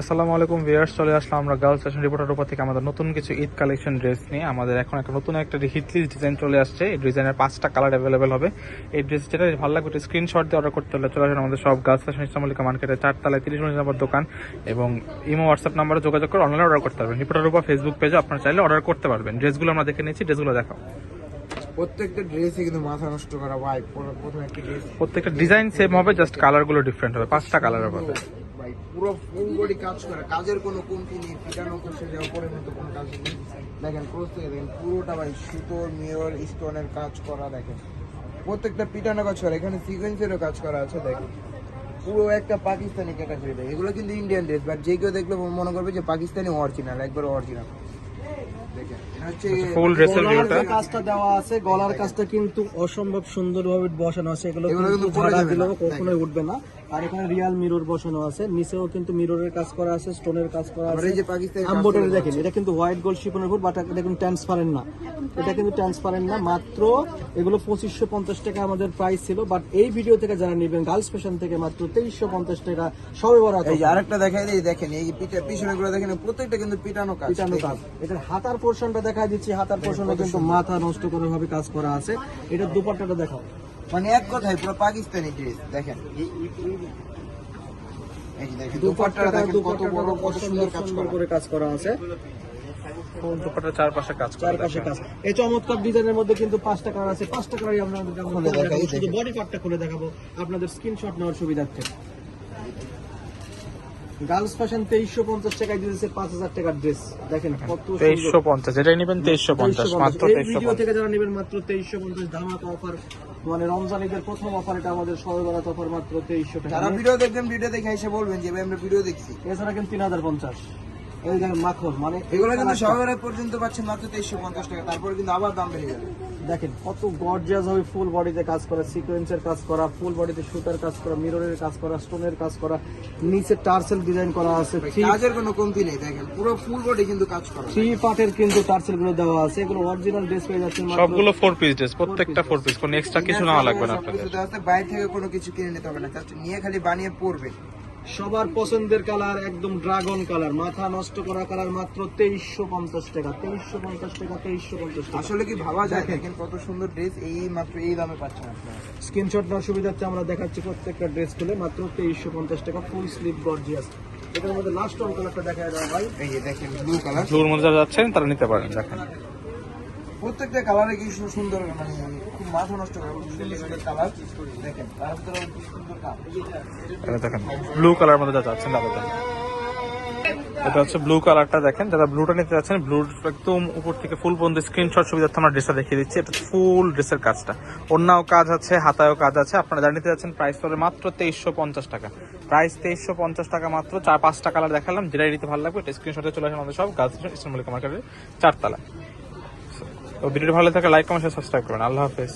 আসসালামু আলাইকুম ভিউয়ার্স চলে আসলাম আমরা গার্লস ফ্যাশন রিপোর্টার উপর থেকে আমাদের নতুন কিছু ঈদ কালেকশন ড্রেস নিয়ে। আমাদের এখন একটা নতুন একটা হিটলিস ডিজাইন চলে আসছে। এই ডিজাইনের পাঁচটা কালার অ্যাভেলেবেল হবে। এই ড্রেস যেটা ভালো লাগবে স্ক্রিনশট দিয়ে অর্ডার করতে হলে চলে আসেন আমাদের সব গার্লস ফ্যাশন ইসলামলিকা মার্কেটে। চারতলায় তিরিশ উনিশ নম্বর দোকান এবং ইমো হোয়াটসঅ্যাপ নাম্বারে যোগাযোগ করে অনলাইনে অর্ডার করতে পারবেন। রিপোর্টার উপর ফেসবুক পেজে আপনারা চাইলে অর্ডার করতে পারবেন। ড্রেসগুলো আমরা দেখে নিয়েছি ড্রেসগুলো দেখাও। প্রত্যেকটা ড্রেসে কিন্তু মাথা নষ্ট করা ভাই প্রথমে একটা ড্রেস। প্রত্যেকটা ডিজাইন সেম হবে জাস্ট কালারগুলো ডিফারেন্ট হবে। পাঁচটা কালার হবে। ভাই, পুরো ফুল বডি কাজ করা। কাজের কোনো কমতি নেই, পিটানো করছে, যে উপরের মতো কোনো কাজ নেই। দেখেন, ক্রস থেকে দেখেন, পুরোটা ভাই, সুতোর মিরর স্টোনের কাজ করা, দেখেন। প্রত্যেকটা পিটানো কাজ করা, এখানে সিকোয়েন্সেরও কাজ করা আছে, দেখেন। পুরো একটা পাকিস্তানি ক্যাটাগরি দেয় এগুলো কিন্তু ইন্ডিয়ান ড্রেস বাট যে কেউ দেখলে মনে করবে যে পাকিস্তানি অরিজিনাল একবার অরিজিনাল ফুল ড্রেসের ভিউটা কাজটা দেওয়া আছে গলার কাজটা কিন্তু অসম্ভব সুন্দরভাবে বসানো আছে। এগুলো এগুলো কিন্তু কিন্তু ঝাড়া দিলেও কখনোই উঠবে না। আর এখানে রিয়াল মিরর বসানো আছে। নিচেও কিন্তু মিররের কাজ করা আছে স্টোনের কাজ করা আছে। এই যে পাকিস্তানি আম্বোটারি দেখেন এটা কিন্তু হোয়াইট গোল্ড শিপনের ফুট বাট এটা কিন্তু ট্রান্সপারেন্ট না। এটা কিন্তু ট্রান্সপারেন্ট না। মাত্র এগুলো পঁচিশশো পঞ্চাশ টাকা আমাদের প্রাইস ছিল বাট এই ভিডিও থেকে যারা নেবেন গার্লস ফ্যাশন থেকে মাত্র তেইশশো পঞ্চাশ টাকা সবে বড় এই যে আরেকটা দেখাই দিই দেখেন এই পিছনে গুলো দেখেন প্রত্যেকটা কিন্তু পিটানো কাজ। পিটানো কাজ। এটার হাতার পোর্শনটা দেখা দিচ্ছি হাতার পোর্শনে কিন্তু মাথা নষ্ট করে ভাবে কাজ করা আছে। এটা দুপাট্টাটা দেখাও। মানে এক কথায় পুরো পাকিস্তানি ড্রেস দেখেন। এই যে দেখেন দুপাট্টাটা দুপাট্টাটা দেখেন কত বড় কত সুন্দর কাজ সুন্দর করা। করে কাজ করা আছে। ফুল দুপাটার চারপাশে কাজ করে চারপাশে কাজ। এই চমৎকার ডিজাইনের মধ্যে কিন্তু পাঁচটা কালার আছে। পাঁচটা কালারই আপনাদের দেখাবো। বডি পার্টটা খুলে দেখাবো। আপনাদের স্ক্রিনশট নেওয়ার সুবিধার্থে। গার্লস ফ্যাশন তেইশশো পঞ্চাশ টাকায় দিতেছে পাঁচ হাজার টাকার ড্রেস দেখেন কত। তেইশশো পঞ্চাশ এটাই নেবেন তেইশশো পঞ্চাশ মাত্র ভিডিও থেকে যারা নেবেন মাত্র তেইশশো পঞ্চাশ ধামাকা অফার মানে রমজান ঈদের প্রথম অফার এটা আমাদের সর্বরাত অফার মাত্র তেইশশো টাকা। যারা ভিডিও দেখবেন ভিডিও দেখে এসে বলবেন যে আমরা ভিডিও দেখছি। এছাড়া কিন্তু তিন হাজার পঞ্চাশ। এই দেখেন মাখন মানে এগুলো কিন্তু শহরে পর্যন্ত পাচ্ছেন মাত্র তেইশশো পঞ্চাশ টাকা তারপরে কিন্তু আবার দাম বেড়ে যাবে দেখেন কত গর্জিয়াস হবে ফুল বডিতে কাজ করা সিকোয়েন্সের কাজ করা ফুল বডিতে সুতার কাজ করা মিররের কাজ করা স্টোনের কাজ করা নিচে টার্সেল ডিজাইন করা আছে কাজের কোনো কমতি নেই দেখেন পুরো ফুল বডি কিন্তু কাজ করা। থ্রি পার্টের কিন্তু টার্সেলগুলো দেওয়া আছে এগুলো অরিজিনাল ড্রেস পেয়ে যাচ্ছেন সবগুলো ফোর পিস ড্রেস প্রত্যেকটা ফোর পিস কোনো এক্সট্রা কিছু নেওয়া লাগবে না আপনাদের। আছে, বাইরে থেকে কোনো কিছু কিনে নিতে হবে না জাস্ট নিয়ে খালি বানিয়ে পড়বে সবার পছন্দের কালার একদম ড্রাগন কালার। মাথা নষ্ট করা কালার মাত্র তেইশশো পঞ্চাশ টাকা। তেইশশো পঞ্চাশ টাকা তেইশশো পঞ্চাশ টাকা। আসলে কি ভাবা যায়? দেখেন। কত সুন্দর ড্রেস এই মাত্র এই দামে পাচ্ছেন আপনারা। স্ক্রিনশট নেওয়ার সুবিধার্থে আমরা দেখাচ্ছি প্রত্যেকটা ড্রেস খুলে মাত্র তেইশশো পঞ্চাশ টাকা ফুল স্লিভ গর্জিয়াস এটার মধ্যে লাস্ট অন কালারটা দেখা যায় ভাই। এই যে দেখেন ব্লু কালার ব্লুর মধ্যে যাচ্ছেন তারা নিতে পারেন দেখেন। প্রত্যেকটা কালারে কি সুন্দর মানে খুব মাথা নষ্ট করে দেখেন ব্লু কালার মধ্যে যা যাচ্ছেন তারা এটা হচ্ছে ব্লু কালারটা দেখেন, যারা ব্লুটা নিতে যাচ্ছেন ব্লু একদম উপর থেকে ফুল বন্ধু স্ক্রিনশট সুবিধার্থে আমরা ড্রেসটা দেখিয়ে দিচ্ছি, এটা ফুল ড্রেসের কাজটা। অন্যও কাজ আছে, হাতায়ও কাজ আছে, আপনারা যারা নিতে যাচ্ছেন প্রাইস পড়বে মাত্র তেইশশো পঞ্চাশ টাকা। প্রাইস তেইশশো পঞ্চাশ টাকা মাত্র, চার পাঁচটা কালার দেখালাম যেটা নিতে ভালো লাগবে, এটা স্ক্রিনশটে চলে আসেন আমাদের সব, গার্লস ইসলাম মার্কেটের চারতলা তো ভিডিওটি ভালো থাকে লাইক কমেন্ট সাবস্ক্রাইব করবেন। আল্লাহ হাফেজ।